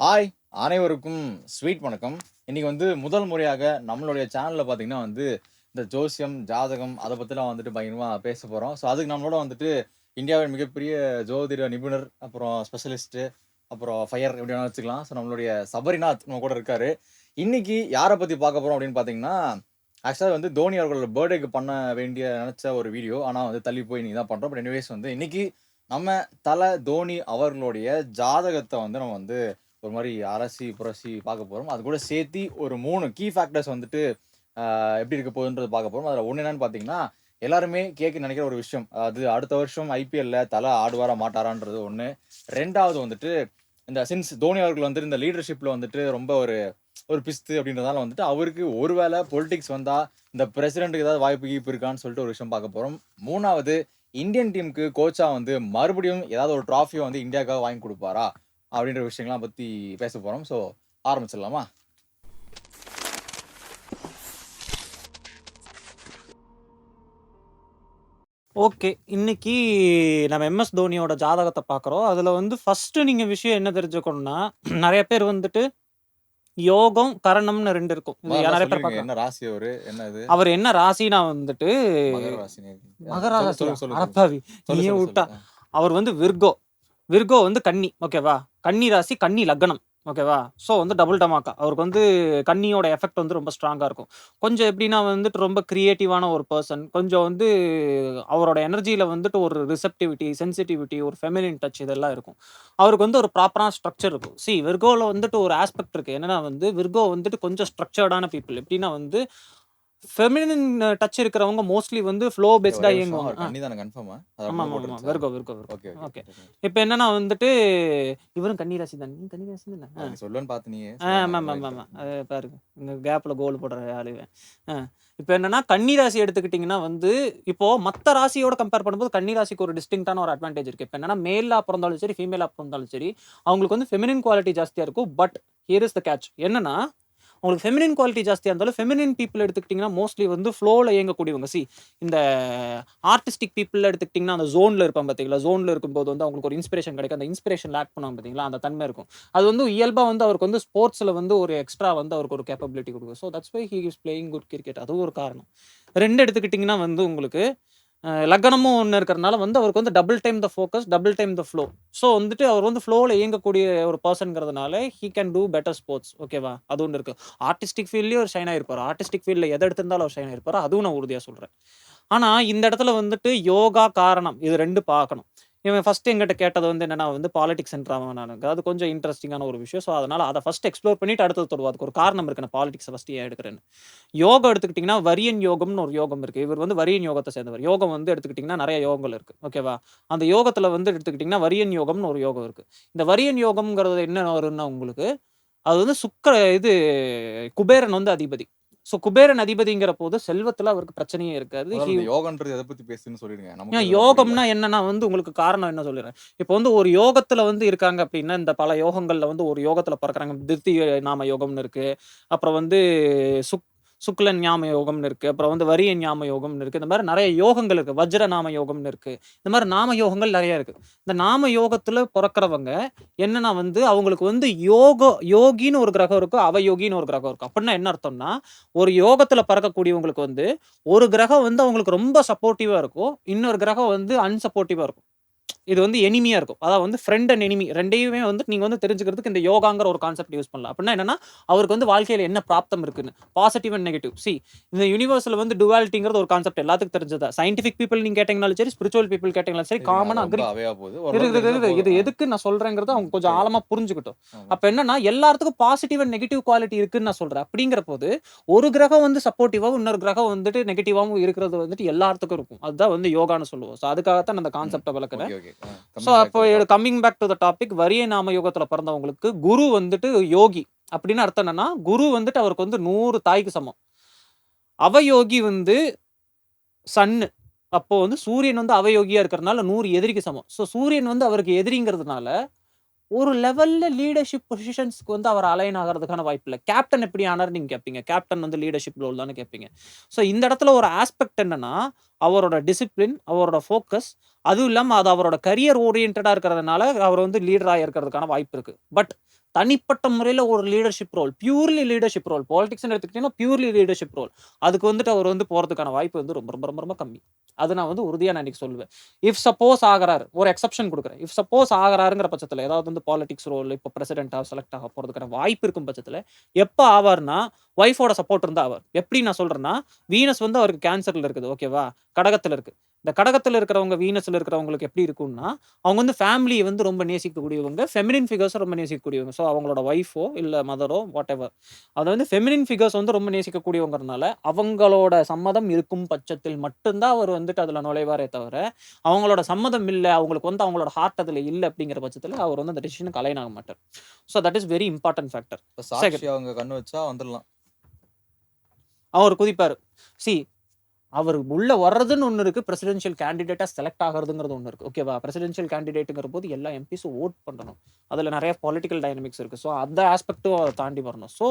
Hi அனைவருக்கும் sweet வணக்கம். இன்றைக்கி வந்து முதல் முறையாக நம்மளுடைய சேனலில் பார்த்தீங்கன்னா வந்து இந்த ஜோசியம் ஜாதகம் அதை பற்றிலாம் வந்துட்டு பயங்கரமாக பேச போகிறோம் ஸோ அதுக்கு நம்மளோட வந்துட்டு இந்தியாவின் மிகப்பெரிய ஜோதிட நிபுணர் அப்புறம் ஸ்பெஷலிஸ்ட்டு அப்புறம் ஃபயர் எப்படி வேணாலும் வச்சுக்கலாம். ஸோ நம்மளுடைய சபரிநாத் நம்ம கூட இருக்கார். இன்றைக்கி யாரை பற்றி பார்க்க போகிறோம் அப்படின்னு பார்த்தீங்கன்னா ஆக்சுவலாக வந்து தோனி அவர்களோட பர்த்டேக்கு பண்ண வேண்டிய நினச்ச ஒரு வீடியோ ஆனால் வந்து தள்ளி போய் நீங்கள் தான் பண்ணுறோம் பட் எனிவேஸ் வந்து இன்றைக்கி நம்ம தலை தோனி அவர்களுடைய ஜாதகத்தை வந்து நம்ம வந்து ஒரு மாதிரி அரசி புரசி பார்க்க போகிறோம் அது கூட சேர்த்து ஒரு மூணு கீ ஃபேக்டர்ஸ் வந்துட்டு எப்படி இருக்க போகுதுன்றது பார்க்க போகிறோம் அதில் ஒன்று என்னன்னு பார்த்தீங்கன்னா எல்லாருமே கேட்க நினைக்கிற ஒரு விஷயம். அது அடுத்த வருஷம் ஐபிஎல்ல தலை ஆடுவாரா மாட்டாரான்றது ஒன்று ரெண்டாவது வந்துட்டு இந்த சின்ஸ் தோனி அவர்கள் வந்துட்டு இந்த லீடர்ஷிப்பில் வந்துட்டு ரொம்ப ஒரு ஒரு பிஸ்து அப்படின்றதால வந்துட்டு அவருக்கு ஒருவேளை பொலிட்டிக்ஸ் வந்தால் இந்த பிரசிடென்ட்டுக்கு ஏதாவது வாய்ப்பு கீப்பு இருக்கான்னு சொல்லிட்டு ஒரு விஷயம் பார்க்க போகிறோம் மூணாவது இந்தியன் டீமுக்கு கோச்சா வந்து மறுபடியும் ஏதாவது ஒரு ட்ராஃபியை வந்து இந்தியாவுக்காக வாங்கி கொடுப்பாரா? அப்படின்ற விஷயங்கள்லாம் பற்றி பேச போகிறோம் ஸோ ஆரம்பிச்சிடலாமா ஓகே. இன்னைக்கு நம்ம எம்எஸ் தோனியோட ஜாதகத்த பார்க்குறோம். அதுல வந்து ஃபர்ஸ்ட்டு நீங்க விஷயம் என்ன தெரிஞ்சுக்கணும்னா, நெறைய பேர் வந்துட்டு யோகம், கரணம்னு 2 இருக்கும். இது நெறைய பேர். என்ன ராசி அவரு என்ன இது அவர் என்ன ராசினா வந்துட்டு மகர ராசி மகர சொல்லுங்க ராசியா? சொல்லுங்க சொல்லுங்க அடப்பாவி! சொல்லு நீயே சொல்லு விட்டா. அவர் வந்து விர்கோ. விர்கோ வந்து கன்னி. ஓகேவா? கன்னி ராசி, கன்னி லக்னம். ஓகேவா? ஸோ வந்து டபுள் டமாக்கா. அவருக்கு வந்து கன்னியோட எஃபெக்ட் வந்து ரொம்ப ஸ்ட்ராங்காக இருக்கும். கொஞ்சம் எப்படின்னா வந்துட்டு ரொம்ப க்ரியேட்டிவான ஒரு பர்சன் கொஞ்சம் வந்து அவரோட எனர்ஜியில் வந்துட்டு ஒரு ரிசெப்டிவிட்டி, சென்சிட்டிவிட்டி, ஒரு ஃபெமினின் டச் இதெல்லாம் இருக்கும். அவருக்கு வந்து ஒரு ப்ராப்பரான ஸ்ட்ரக்சர் இருக்கும். சி விர்கோவில் வந்துட்டு ஒரு ஆஸ்பெக்ட் இருக்குது என்னன்னா வந்து விர்கோ வந்துட்டு கொஞ்சம் ஸ்ட்ரக்சர்டான பீப்பிள். எப்படின்னா வந்து ஃபெமினின் டச் இருக்கிறவங்க மோஸ்ட்லி வந்து ஃப்ளோ பேஸ்டா இயங்குவாங்க. கன்னி தானே கன்ஃபார்மா ஆமா, ஆமா, விர்கோ, விர்கோ. ஓகே ஓகே இப்ப என்னன்னா வந்துட்டு இவரும் கன்னி ராசி தானே. நீ கன்னி ராசி தானே? சொல்லுவேன்னு பார்த்து நீ ஆமா, ஆமா, ஆமா. அது பாருங்க. இங்க கேப்ல கோல் போடுற ஆளு இவன். ஆ. இப்ப என்னன்னா கன்னி ராசி எடுத்துக்கிட்டீங்கன்னா வந்து, இப்போ மத்த ராசியோட கம்பேர் பண்ணும்போது கன்னி ராசிக்கு ஒரு டிஸ்டிங்க்டான ஒரு அட்வான்டேஜ் இருக்கு. இப்ப என்னன்னா மேலா பிறந்தாலும் சரி, ஃபீமேலா பிறந்தாலும் சரி, அவங்களுக்கு வந்து ஃபெமினின் குவாலிட்டி ஜாஸ்தியா இருக்கும். But here is the catch. என்னன்னா, உங்களுக்கு ஃபெமினின் குவாலிட்டி ஜாஸ்தியாக இருந்தாலும், ஃபெமினின் பீப்புள் எடுத்துக்கிட்டீங்கன்னா மோஸ்ட்லி வந்து ஃப்ளோவில் இயங்கக்கூடியவங்க. சி இந்த ஆர்டிஸ்டிக் பீப்புளில் எடுத்துக்கிட்டிங்கன்னா அந்த ஜோனில் இருப்பாங்க பார்த்தீங்களா? ஜோனில் இருக்கும்போது வந்து அவங்களுக்கு ஒரு இன்ஸ்பிரேஷன் கிடைக்கும். அந்த இன்ஸ்பிரேஷன் லேக் பண்ணுவாங்க பார்த்தீங்களா? அந்த தன்மை இருக்கும். அது வந்து இயல்பாக வந்து அவருக்கு வந்து ஸ்போர்ட்ஸில் வந்து ஒரு எக்ஸ்ட்ரா வந்து அவருக்கு ஒரு கேப்பபிலிட்டி கொடுக்கும். So that's why he is playing good cricket. அதுவும் ஒரு காரணம். ரெண்டு எடுத்துக்கிட்டிங்கன்னா வந்து உங்களுக்கு லக்னமும் ஒன்று இருக்கிறனால வந்து அவருக்கு வந்து double time the focus, double time the flow. So வந்துட்டு அவர் வந்து ஃப்ளோவில் இயங்கக்கூடிய ஒரு பெர்சன்ங்கிறதுனால he can do better sports. ஓகேவா? அது ஒன்று இருக்கு. ஆர்டிஸ்டிக் ஃபீல்ட்லேயும் அவர் ஷைன் ஆயிருப்பார் ஆர்டிஸ்டிக் ஃபீல்ட்ல எத எடுத்திருந்தாலும் அவர் ஷைன் ஆயிருப்பாரு. அதுவும் நான் உறுதியாக சொல்கிறேன் ஆனால் இந்த இடத்துல வந்துட்டு யோகா, காரணம் இது ரெண்டு பார்க்கணும். இவன் ஃபஸ்ட்டு எங்கிட்ட கேட்டது வந்து என்னன்னா வந்து பாலிடிக்ஸ் சென்ட்ராவன் நான் அது கொஞ்சம் இன்ட்ரஸ்டிங்கான ஒரு விஷயம். ஸோ அதனால் அதை ஃபஸ்ட் எக்ஸ்ப்ளோர் பண்ணிட்டு அடுத்தது தொடுவோம். அதுக்கு ஒரு காரணம் இருக்கு. நான் பாலிடிக்ஸ ஃபஸ்ட்டு ஏன் எடுக்கிறேன்னு. யோகம் எடுத்துக்கிட்டிங்கன்னா வரியன் யோகம்னு ஒரு யோகம் இருக்குது இவர் வந்து வரியன் யோகத்தை சேர்ந்தவர். யோகம் வந்து எடுத்துக்கிட்டிங்கன்னா நிறைய யோகங்கள் இருக்குது ஓகேவா? அந்த யோகத்தில் வந்து எடுத்துக்கிட்டிங்கன்னா வரியன் யோகம்னு ஒரு யோகம் இருக்குது இந்த வரியன் யோகம்ங்கிறது என்ன வரும்னா உங்களுக்கு, அது வந்து சுக்கர இது குபேரன் வந்து அதிபதி. ஸோ குபேரன் அதிபதிங்கிற போது செல்வத்துல அவருக்கு பிரச்சனையே இருக்காது. யோகன்றது எதை பத்தி பேசுன்னு சொல்லிடுங்க யோகம்னா என்னன்னா வந்து உங்களுக்கு காரணம் என்ன சொல்லிடுறேன். இப்போ வந்து ஒரு யோகத்துல வந்து இருக்காங்க அப்படின்னா, இந்த பல யோகங்கள்ல வந்து ஒரு யோகத்துல பிறக்குறாங்க. திருத்தி நாம யோகம்னு இருக்கு. அப்புறம் வந்து சுக் சுக்லன் ஞாம யோகம்னு இருக்கு. அப்புறம் வந்து வரிய ஞாம யோகம்னு இருக்கு. இந்த மாதிரி நிறைய யோகங்கள் இருக்கு. வஜ்ர நாம யோகம்னு இருக்கு. இந்த மாதிரி நாம யோகங்கள் நிறைய இருக்கு. இந்த நாம யோகத்துல பிறக்கிறவங்க என்னன்னா வந்து அவங்களுக்கு வந்து யோக யோகின்னு ஒரு கிரகம் இருக்கும். அவயோகின்னு ஒரு கிரகம் இருக்கும். அப்படின்னா என்ன அர்த்தம்னா, ஒரு யோகத்துல பிறக்கக்கூடியவங்களுக்கு வந்து ஒரு கிரகம் வந்து அவங்களுக்கு ரொம்ப சப்போர்ட்டிவா இருக்கும். இன்னொரு கிரகம் வந்து அன்சப்போர்ட்டிவா இருக்கும். இது வந்து எனிமியா இருக்கும். அதாவது வந்து ஃப்ரெண்ட் அண்ட் எனிமி 2யுமே வந்து நீங்க வந்து தெரிஞ்சுக்கிறதுக்கு இந்த யோகாங்கிற ஒரு கான்செப்ட் யூஸ் பண்ணலாம். அப்படின்னா என்னன்னா, அவருக்கு வந்து வாழ்க்கையில என்ன பிராப்தம் இருக்குன்னு. Positive and negative. சி இந்த யுனிவர்ஸ்ல வந்து டுவாலிட்டிங்கிறது ஒரு கான்செப்ட் எல்லாத்துக்கும் தெரிஞ்சது. சயின்டிஃபிக் பீப்பிள் நீங்க கேட்டீங்கனாலும் சரி, ஸ்பிரிச்சுவல் பீப்பிள் கேட்டீங்கனாலும் சரி, சரிங்க அது காமனா ரொம்ப அக்ரி இது. எதுக்கு நான் சொல்றேங்கிறத அவங்க கொஞ்சம் சரி ஆழமா புரிஞ்சுக்கட்டும். அப்ப என்னன்னா எல்லாத்துக்கும் பாசிட்டிவ் அண்ட் நெகட்டிவ் குவாலிட்டி இருக்குன்னு நான் சொல்றேன். அப்படிங்கிற போது ஒரு கிரகம் வந்து சப்போர்ட்டிவாவும், இன்னொரு கிரகம் வந்துட்டு நெகட்டிவாவும் இருக்கிறது வந்துட்டு எல்லாத்துக்கும் இருக்கும். அதுதான் வந்து யோகான்னு சொல்லுவோம். ஸோ அதுக்காகத்தான் அந்த ம். கான்செப்ட்ட விளக்குறேன். ஸோ அப்போ. Coming back to the topic வரிய நாம யோகத்துல பிறந்தவங்களுக்கு குரு வந்துட்டு யோகி. அப்படின்னு அர்த்தம் என்னன்னா, குரு வந்துட்டு அவருக்கு வந்து 100 தாய்க்கு சமம். அவயோகி வந்து சன்னு. அப்போ வந்து சூரியன் வந்து அவயோகியா இருக்கிறனால 100 எதிரிக்கு சமம். ஸோ சூரியன் வந்து அவருக்கு எதிரிங்கிறதுனால, ஒரு லெவல்ல லீடர்ஷிப் பொசிஷன்ஸ்க்கு வந்து அவர் அலைன் ஆகிறதுக்கான வாய்ப்பு இல்லை கேப்டன் எப்படி ஆனார் நீங்க கேட்பீங்க. கேப்டன் வந்து லீடர்ஷிப் ரோல் தானே கேட்பீங்க. ஸோ இந்த இடத்துல ஒரு ஆஸ்பெக்ட் என்னன்னா, அவரோட டிசிப்ளின், அவரோட ஃபோக்கஸ், அதுவும் இல்லாமல் அது அவரோட கரியர் ஓரியன்டடா இருக்கிறதுனால அவர் வந்து லீடராக இருக்கிறதுக்கான வாய்ப்பு இருக்கு. பட் தனிப்பட்ட முறையில் ஒரு leadership role purely leadership role பாலிடிக்ஸ்னு எடுத்துக்கிட்டிங்கன்னா பியூர்லி லீடர்ஷிப் ரோல் அதுக்கு வந்துட்டு அவர் வந்து போகிறதுக்கான வாய்ப்பு வந்து ரொம்ப ரொம்ப ரொம்ப ரொம்ப கம்மி. அது நான் வந்து உறுதியாக நான் இன்னைக்கு சொல்லுவேன். இஃப் சப்போஸ் ஆகிறார் ஒரு எக்ஸப்ஷன் கொடுக்குறேன். இஃப் சப்போஸ் ஆகிறாருங்கிற பட்சத்தில் ஏதாவது வந்து பாலிடிக்ஸ் ரோல் இப்போ பிரசிடென்ட்டாக செலக்ட் ஆக போகிறதுக்கான வாய்ப்பு இருக்கும் பட்சத்தில் எப்போ ஆவார்னா ஒய்ஃபோட சப்போர்ட் இருந்தால் அவர். எப்படி நான் சொல்கிறேன்னா வீனஸ் வந்து அவருக்கு கேன்சரில் இருக்குது ஓகேவா கடகத்தில் இருக்குது இந்த கடகத்தில் இருக்கிறவங்க வீனஸில் இருக்கிறவங்களுக்கு எப்படி இருக்கும்னா அவங்க வந்து ஃபேமிலியை வந்து ரொம்ப நேசிக்கக்கூடியவங்க ஃபெமினின் ஃபிகர்ஸை ரொம்ப நேசிக்கக்கூடியவங்க. ஸோ அவங்களோட ஒய்ஃபோ இல்லை மதரோ வாட் எவர் அதை வந்து ஃபெமினின் ஃபிகர்ஸ் வந்து ரொம்ப நேசிக்கக்கூடியவங்கிறதுனால அவங்களோட சம்மதம் இருக்கும் பட்சத்தில் மட்டும்தான் அவர் வந்துட்டு அதில் நுழைவாரே தவிர அவங்களோட சம்மதம் இல்லை அவங்களுக்கு வந்து அவங்களோட ஹார்ட் அதில் இல்லை அப்படிங்கிற பட்சத்தில் அவர் வந்து அந்த டெசிஷனுக்கு அலைன் ஆக மாட்டார். So that is very important factor அவங்க கண்ணு வச்சா வந்துடலாம். அவர் குதிப்பார். சி அவர் உள்ள வர்றதுன்னு ஒன்று இருக்கு. பிரசிடென்ஷியல் கேண்டிடேட்டாக செலக்ட் ஆகிறதுங்கிறது ஒன்று இருக்கு. ஓகேவா பிரசிடென்ஷியல் கேண்டிடேட்டுங்கிற போது எல்லா எம்பிஸும் ஓட் பண்ணணும். அதில் நிறைய பொலிட்டிக்கல் டைனமிக்ஸ் இருக்கு. ஸோ அந்த ஆஸ்பெக்டும் அதை தாண்டி வரணும். ஸோ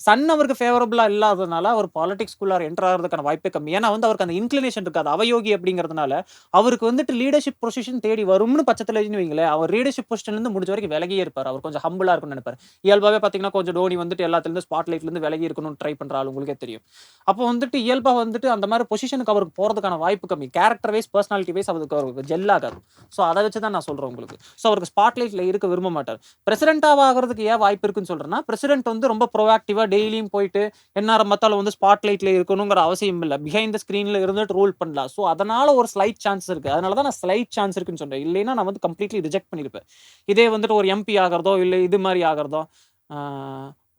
சன் அவருக்கு ஃபேவரபுளாக இல்லாததுனால அவர் பாலிடிக்ஸ்குள்ளார என்டர் ஆகிறதுக்கான வாய்ப்பே கம்மி. ஏன்னா வந்து அவருக்கு அந்த இன்க்ளினேஷன் இருக்காது. அவயோகி அப்படிங்கிறதுனால அவருக்கு வந்துட்டு லீடர்ஷிப் பொசிஷன் தேடி வரும்னு பட்சத்தில் வைங்களேன் அவர் லீடர்ஷிப் பொசிஷன்லேருந்து முடிஞ்ச வரைக்கும் விலகியே இருப்பார். அவர் கொஞ்சம் ஹம்பிளாக இருக்கும்னு நினைப்பார். இயல்பாகவே பார்த்தீங்கன்னா கொஞ்சம் டோனி வந்துட்டு எல்லாத்துலேருந்து ஸ்பாட்லைட்லேருந்து விலகி இருக்கணும்னு ட்ரை பண்ணுற உங்களுக்கே தெரியும். அப்போ வந்துட்டு இயல்பாக வந்துட்டு அந்த மாதிரி பொசிஷனுக்கு அவருக்கு போகிறதுக்கான வாய்ப்பு கம்மி. கேரக்டர் வைஸ் பர்சனாலிட்டி வைஸ் அவருக்கு அவருக்கு ஜெல் ஆகாது. ஸோ அதை வச்சு தான் நான் சொல்கிறேன் உங்களுக்கு. ஸோ அவருக்கு ஸ்பாட்லைட்டில் இருக்க விரும்ப மாட்டார். பிரசிடென்ட்டாக ஆகிறதுக்கு ஏன் வாய்ப்பு இருக்குன்னு சொல்கிறேன்னா பிரசிடென்ட் வந்து ரொம்ப ப்ரோஆக்டிவாக டெய்லியும் போயிட்டு எந்நேரம் மத்தாலும் வந்து ஸ்பாட்லைட்டில் இருக்கணுங்கிற அவசியம் இல்லை. பிஹைண்ட் த ஸ்க்ரீனில் இருந்துட்டு ரூல் பண்ணலாம். ஸோ அதனால் ஒரு ஸ்லைட் சான்ஸ் இருக்குது அதனால தான் நான் ஸ்லைட் சான்ஸ் இருக்குன்னு சொல்கிறேன் இல்லைன்னா நான் வந்து கம்ப்ளீட்லி ரிஜெக்ட் பண்ணியிருப்பேன் இதே வந்துட்டு ஒரு எம்பி ஆகிறதோ இல்லை இது மாதிரி ஆகிறதோ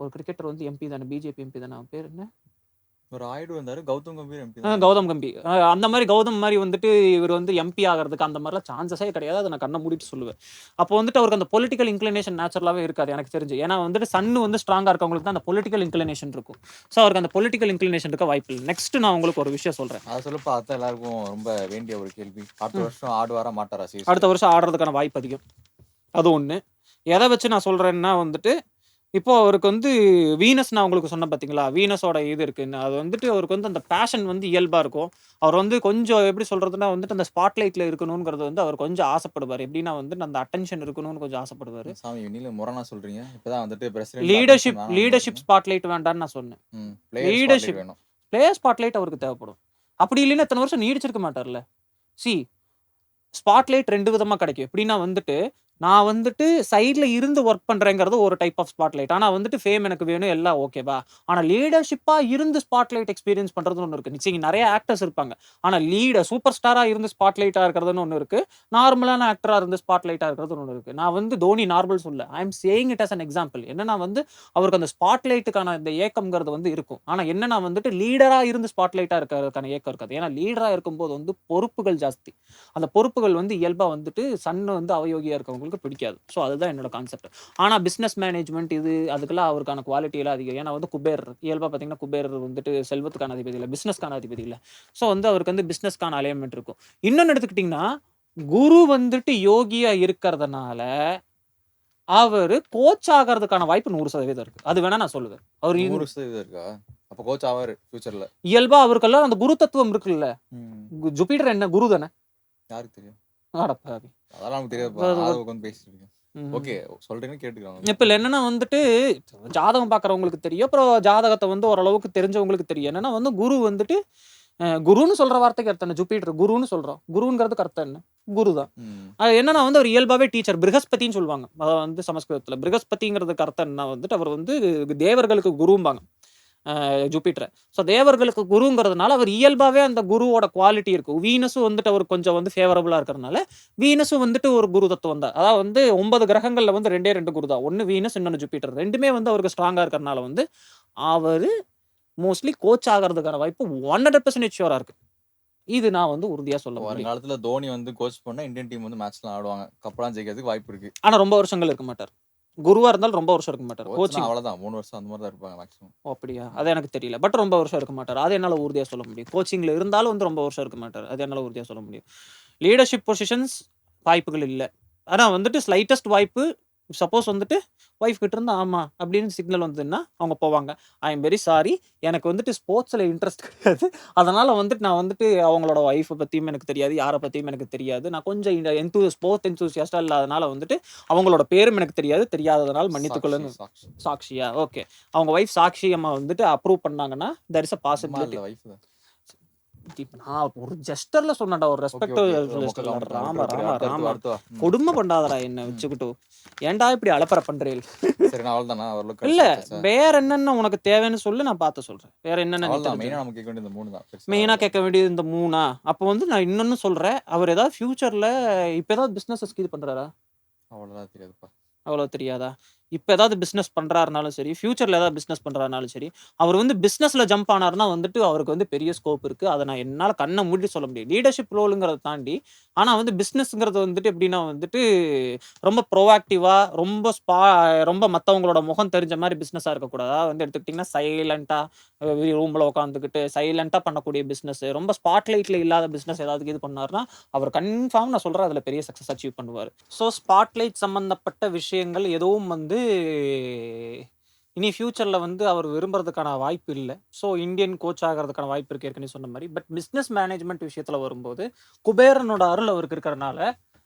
ஒரு கிரிக்கெட்டர் வந்து எம்பி தானே பிஜேபி எம்பி தானே பேர் என்ன? ஒரு ஆயிடு வந்தாரு. கௌதம் கம்பீர் எம்பி கௌதம் கம்பி ஆ, அந்த மாதிரி கௌதம் மாதிரி வந்துட்டு இவர் வந்து எம்பி ஆகிறதுக்கு அந்த மாதிரிலாம் சான்சஸே கிடையாது. அதை நான் கண்ணை மூடிட்டு சொல்லுவேன். அப்போ வந்துட்டு அவருக்கு அந்த பொலிட்டிக்கல் இன்க்ளினேஷன் நேச்சுரலாகவே இருக்காது எனக்கு தெரிஞ்சு. ஏன்னா வந்துட்டு சன்னு வந்து ஸ்ட்ராங்காக இருக்கவங்களுக்கு தான் அந்த பொலிட்டிக்கல் இன்க்ளினேஷன் இருக்கும். ஸோ அவருக்கு அந்த பொலிட்டிக்கல் இன்க்ளினேஷன் இருக்க வாய்ப்பு இல்லை. நெக்ஸ்ட் நான் உங்களுக்கு ஒரு விஷயம் சொல்கிறேன் அதை சொல்லப்ப அதான் எல்லாருக்கும் ரொம்ப வேண்டிய ஒரு கேள்வி. அடுத்த வருஷம் ஆடுவாரா மாட்டாரா? அடுத்த வருஷம் ஆடுறதுக்கான வாய்ப்பு அதிகம். அது ஒன்று எதை வச்சு நான் சொல்கிறேன்னா வந்துட்டு இப்போ அவருக்கு வந்து வீனஸ் நான் உங்களுக்கு சொன்னேன் பார்த்தீங்களா வீனஸோட இது இருக்குன்னு. அது வந்துட்டு அவருக்கு வந்து அந்த பேஷன் வந்து இயல்பாக இருக்கும். அவர் வந்து கொஞ்சம் எப்படி சொல்கிறதுனா வந்துட்டு அந்த ஸ்பாட்லைட்டில் இருக்கணுங்கிறது வந்து அவர் கொஞ்சம் ஆசைப்படுவார். எப்படின்னா வந்து அந்த அட்டென்ஷன் இருக்கணும்னு கொஞ்சம் ஆசைப்படுவார். சாமி நீல முரணா சொல்றீங்க. இப்பதான் வந்துட்டு பிரசிடென்ட் லீடர்ஷிப் லீடர்ஷிப் ஸ்பாட்லைட் வேண்டாம்னு நான் சொன்னேன். leadership. வேணும். பிளேயர் ஸ்பாட்லைட் அவருக்கு தேவைப்படும். அப்படி இல்லைன்னா இத்தனை வருஷம் நீடிச்சிருக்க மாட்டார்ல. சி ஸ்பாட்லைட் ரெண்டு விதமாக கிடைக்கும். எப்படின்னா வந்துட்டு நான் வந்துட்டு சைடில் இருந்து ஒர்க் பண்ணுறேங்கிறது ஒரு டைப் ஆஃப் ஸ்பாட்லைட் ஆனால் வந்துட்டு ஃபேம் எனக்கு வேணும் எல்லாம் ஓகேவா ஆனால் லீடர்ஷிப்பாக இருந்து ஸ்பாட்லைட் எக்ஸ்பீரியன்ஸ் பண்ணுறதுன்னு ஒன்று இருக்குது நிச்சயம் நிறைய ஆக்டர்ஸ் இருப்பாங்க. ஆனால் லீடர் சூப்பர் ஸ்டாராக இருந்து ஸ்பாட்லைட்டாக இருக்கிறதுன்னு ஒன்று இருக்குது நார்மலான ஆக்டராக இருந்து ஸ்பாட்லைட்டாக இருக்கிறதுன்னு ஒன்று இருக்குது நான் வந்து தோனி நார்மல் சொல்ல I am saying it as an example என்னன்னா வந்து அவருக்கு அந்த ஸ்பாட்லைட்டுக்கான இந்த ஏக்கம்ங்கிறது வந்து இருக்கும். ஆனால் என்னன்னா வந்துட்டு லீடராக இருந்து ஸ்பாட்லைட்டாக இருக்கிறதுக்கான ஏக்கம் இருக்காது. ஏன்னா லீடராக இருக்கும்போது வந்து பொறுப்புகள் ஜாஸ்தி. அந்த பொறுப்புகள் வந்து இயல்பாக வந்துட்டு சன் வந்து அவயோகியாக இருக்கவங்களுக்கு பிடிக்காது. ஸோ அதுதான் என்னோட கான்செப்ட் ஆனால் பிஸ்னஸ் மேனேஜ்மெண்ட் இது அதுக்கெல்லாம் அவருக்கான குவாலிட்டி எல்லாம் அதிகம். ஏன்னா வந்து குபேர் இயல்பாக பார்த்தீங்கன்னா குபேர் வந்துட்டு செல்வத்துக்கான அதிபதி இல்லை பிஸ்னஸ்க்கான அதிபதி இல்லை. ஸோ வந்து அவருக்கு வந்து பிஸ்னஸ்க்கான அலைன்மெண்ட் இருக்கும். இன்னொன்று எடுத்துக்கிட்டிங்கன்னா குரு வந்துட்டு யோகியா இருக்கிறதுனால அவர் கோச் ஆகிறதுக்கான வாய்ப்பு நூறு சதவீதம் இருக்கு. அது வேணா நான் சொல்லுவேன். அவர் நூறு சதவீதம் இருக்கா? அப்ப கோச் ஆவாரு ஃபியூச்சர்ல இயல்பா அவருக்கெல்லாம் அந்த குரு தத்துவம் இருக்குல்ல ஜூபிட்டர் என்ன? குரு தானே. யாருக்கு தெரியும்? அடப்பாவி. அதெல்லாம் நமக்கு தெரியாது. அது- உட்காந்து பேசிட்டு இருக்கேன். ஓகே சொல்றீங்கன்னு கேட்டுக்கலாம்? இப்ப என்னன்னா வந்துட்டு ஜாதகம் பார்க்குறவங்களுக்கு தெரியும். அப்புறம் ஜாதகத்தை வந்து ஓரளவுக்கு தெரிஞ்சவங்களுக்கு தெரியும். என்னன்னா வந்து குரு வந்துட்டு குருன்னு சொல்ற வார்த்தைக்கு அர்த்தம் என்ன? ஜூபிட்டர் குருன்னு சொல்றோம். குருங்கிறதுக்கு அர்த்தம் என்ன? குரு தான். அது என்னன்னா வந்து அவர் இயல்பாவே டீச்சர் பிருகஸ்பதின்னு சொல்லுவாங்க. அதாவது வந்து சமஸ்கிருதத்துல. பிருகஸ்பதிங்கிறதுக்கு அர்த்தம் என்ன? வந்துட்டு அவர் வந்து தேவர்களுக்கு குரும்பாங்க. ஜூபிட்டர். ஸோ தேவர்களுக்கு குருங்கிறதுனால அவர் இயல்பாவே அந்த குருவோட குவாலிட்டி இருக்கும் வீனஸும் வந்துட்டு அவர் கொஞ்சம் வந்து ஃபேவரபுளாக இருக்கிறதுனால வீனஸும் வந்துட்டு ஒரு குரு தத்துவம் தான். அதாவது வந்து ஒன்பது கிரகங்கள்ல வந்து ரெண்டே ரெண்டு குரு தான். ஒன்று வீனஸ் இன்னொன்று ஜூபிட்டர். ரெண்டுமே வந்து அவருக்கு ஸ்ட்ராங்காக இருக்கிறனால வந்து அவர் மோஸ்ட்லி கோச் ஆகிறதுக்கான வாய்ப்பு ஒன் ஹண்ட்ரட் பர்சன்டேஜ் ஷியூராக இருக்கு. இது நான் வந்து உறுதியாக சொல்ல முடியும். வருங்காலத்துல தோனி வந்து கோச் பண்ணா இந்தியன் டீம் வந்து மேட்ச்லாம் ஆடுவாங்க. கப்பலாம் ஜெயிக்கிறதுக்கு வாய்ப்பு இருக்கு. ஆனா ரொம்ப வருஷங்கள் இருக்க மாட்டார். குருவா இருந்தாலும் ரொம்ப வருஷம் இருக்க மாட்டார். கோச்சிங். அவ்வளவுதான். மூணு வருஷம் அந்த மாதிரி தான் இருப்பாங்க மேக்ஸிமம் ஓ, அப்படியா? அது எனக்கு தெரியல. பட் ரொம்ப வருஷம் இருக்க மாட்டார். அது என்னால் உறுதியாக சொல்ல முடியும். கோச்சிங்கில் இருந்தாலும் வந்து ரொம்ப வருஷம் இருக்க மாட்டார். அது என்னால் உறுதியாக சொல்ல முடியும். லீடர்ஷிப் பொசிஷன்ஸ் வாய்ப்புகள் இல்லை. ஆனால் வந்துட்டு ஸ்லைட்டஸ்ட் வாய்ப்பு சப்போஸ் வந்துட்டு ஒய்ஃப் கிட்ட இருந்து ஆமா அப்படின்னு சிக்னல் வந்ததுன்னா அவங்க போவாங்க. ஐ எம் வெரி சாரி எனக்கு வந்துட்டு ஸ்போர்ட்ஸில் இன்ட்ரெஸ்ட் கிடையாது. அதனால வந்துட்டு நான் வந்துட்டு அவங்களோட ஒய்ஃபை பற்றியும் எனக்கு தெரியாது. யாரை பற்றியும் எனக்கு தெரியாது. நான் கொஞ்சம் எந்தூ ஸ்போர்ட்ஸ் என்தூசியாஸ்டாக இல்லாதனால வந்துட்டு அவங்களோட பேரும் எனக்கு தெரியாது. தெரியாததுனால மன்னித்துக்கொள்ளுங்க. சாக்ஷியா? ஓகே. அவங்க ஒய்ஃப் சாக்ஷி அம்மா வந்துட்டு அப்ரூவ் பண்ணாங்கன்னா தர் இஸ் அ அம்மா பாசிபிலிட்டி. நான் ஒரு ஜெஸ்டர்ல சொன்னேன்டா ஒரு ரெஸ்பெக்ட் ராம. ராம ராம. கொடுமை பண்ணாதடா என்ன வச்சுக்கிட்டு. ஏன்டா இப்படி அலப்பற ஓரளவுக்கு இல்ல? வேற என்னென்ன உனக்கு தேவைன்னு சொல்லு நான் பார்த்து சொல்றேன். வேற என்னென்ன மெயினா கேட்க வேண்டியது இந்த மூணு தான். பெருசா மெயினா கேட்க வேண்டியது இந்த மூணா? அப்போ வந்து நான் இன்னொன்னு சொல்றேன். அவர் ஏதாவது ஃபியூச்சர்ல இப்ப ஏதாவது பிசினஸ் இது பண்றாரா? அவ்வளவுதான் தெரியாதுப்பா. அவ்வளோ தெரியாதா? இப்போ ஏதாவது பிஸ்னஸ் பண்ணுறாருனாலும் சரி ஃப்யூச்சரில் ஏதாவது பிஸ்னஸ் பண்ணுறாருனாலும் சரி அவர் வந்து பிஸ்னஸில் ஜம்ப் ஆனார்னா வந்துட்டு அவருக்கு வந்து பெரிய ஸ்கோப் இருக்குது அதை நான் என்னால் கண்ணை மூடி சொல்ல முடியும். லீடர்ஷிப் ரோலுங்கிறத தாண்டி ஆனால் வந்து பிஸ்னஸ்ங்கிறது வந்துட்டு எப்படின்னா வந்துட்டு ரொம்ப ப்ரோஆக்டிவாக ரொம்ப ஸ்பா ரொம்ப மற்றவங்களோட முகம் தெரிஞ்ச மாதிரி பிஸ்னஸாக இருக்கக்கூடாது. வந்து எடுத்துக்கிட்டிங்கன்னா சைலண்ட்டாக ரூமில் உட்காந்துக்கிட்டு சைலண்ட்டாக பண்ணக்கூடிய பிஸ்னஸ் ரொம்ப ஸ்பாட்லைட்டில் இல்லாத பிஸ்னஸ் ஏதாவது இது பண்ணார்னா அவர் கன்ஃபார்ம் நான் சொல்கிறேன் அதில் பெரிய சக்ஸஸ் அச்சீவ் பண்ணுவார். ஸோ ஸ்பாட்லைட் சம்மந்தப்பட்ட விஷயங்கள் எதுவும் வந்து இனி ஃப்யூச்சரில் வந்து அவர் விரும்புறதுக்கான வாய்ப்பு இல்லை. ஸோ இந்தியன் கோச் ஆகிறதுக்கான வாய்ப்பு இருக்கு ஏற்கனவே சொன்ன மாதிரி. பட் பிஸ்னஸ் மேனேஜ்மெண்ட் விஷயத்தில் வரும்போது குபேரனோட அருள் அவருக்கு இருக்கிறனால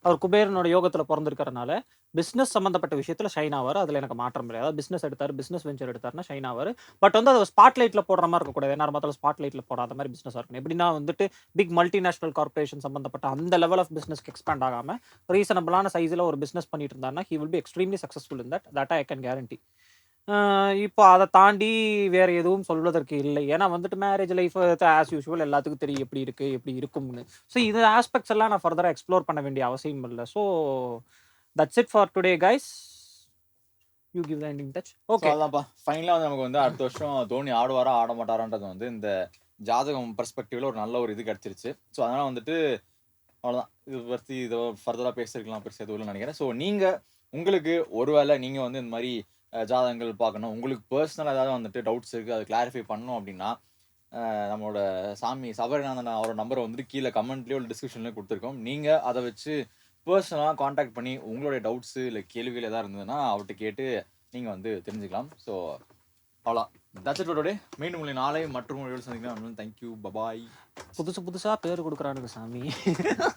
அவர் குபேரனோட யோகத்தில் பிறந்திருக்கிறனால பிஸ்னஸ் சம்மந்தப்பட்ட விஷயத்தில் ஷைன் ஆவார். அதில் எனக்கு மாற்றம் இல்லை. அதாவது பிஸ்னஸ் எடுத்தார் பிஸ்னஸ் வெஞ்சர் எடுத்தார்னா ஷைன் ஆவார். பட் வந்து அதை ஸ்பாட் லைட்டில் போடுற மாதிரி இருக்கக்கூடாது. என்ன மொத்தம் ஸ்பாட் லைட்டில் போடாத மாதிரி பிஸ்னஸ் இருக்கணும். எப்படின்னா வந்துட்டு பிக் மல்டிநேஷனல் கார்பரேஷன் சம்மந்தப்பட்ட அந்த லெவல் ஆஃப் பிஸ்னஸ்க்கு எக்ஸ்பேண்ட் ஆகாமல் ரீசனபிளான சைஸில் ஒரு பிஸ்னஸ் பண்ணிட்டு இருந்தாருன்னா he will be extremely successful in that that I can guarantee இப்போ அதை தாண்டி வேறு எதுவும் சொல்வதற்கு இல்லை. ஏன்னா வந்துட்டு மேரேஜ் லைஃப் ஆஸ் யூஷுவல் எல்லாத்துக்கும் தெரியும் எப்படி இருக்குது எப்படி இருக்கும்னு. ஸோ இது ஆஸ்பெக்ட்ஸ் எல்லாம் நான் ஃபர்தராக எக்ஸ்ப்ளோர் பண்ண வேண்டிய அவசியம் இல்லை. So that's it for today guys you give ending touch okay அதான்ப்பா. ஃபைனலாக வந்து நமக்கு வந்து அடுத்த வருஷம் தோனி ஆடுவாரா ஆட மாட்டாரான்றது வந்து இந்த ஜாதகம் பெர்ஸ்பெக்டிவ்ல ஒரு நல்ல ஒரு இது கிடைச்சிருச்சு. ஸோ அதனால வந்துட்டு அவ்வளோதான் இது பற்றி இதை ஃபர்தராக பேசிருக்கலாம் பெருசாக எதுவும் நினைக்கிறேன். ஸோ நீங்கள் உங்களுக்கு ஒருவேளை நீங்கள் வந்து இந்த மாதிரி ஜாதகங்கள் பார்க்கணும். உங்களுக்கு பர்சனலாக ஏதாவது வந்துட்டு டவுட்ஸ் இருக்குது அதை கிளாரிஃபை பண்ணணும் அப்படின்னா நம்மளோட சாமி சபரிநாதன் அவரோட நம்பரை வந்துட்டு கீழே கமெண்ட்லேயோ இல்லை டிஸ்கிரிப்ஷன்லேயோ கொடுத்துருக்கோம். நீங்கள் அதை வச்சு பர்சனலாக காண்டாக்ட் பண்ணி உங்களுடைய டவுட்ஸு இல்லை கேள்விகள் எதாவது இருந்ததுன்னா அவர்கிட்ட கேட்டு நீங்கள் வந்து தெரிஞ்சுக்கலாம். ஸோ அவ்வளோ தட்ஸ் இட் டே மீண்டும் உங்களை நாளை மற்றும் சந்திக்கலாம். தேங்க்யூ பபாய் புதுசு புதுசாக பேர் கொடுக்குறானுங்க சாமி.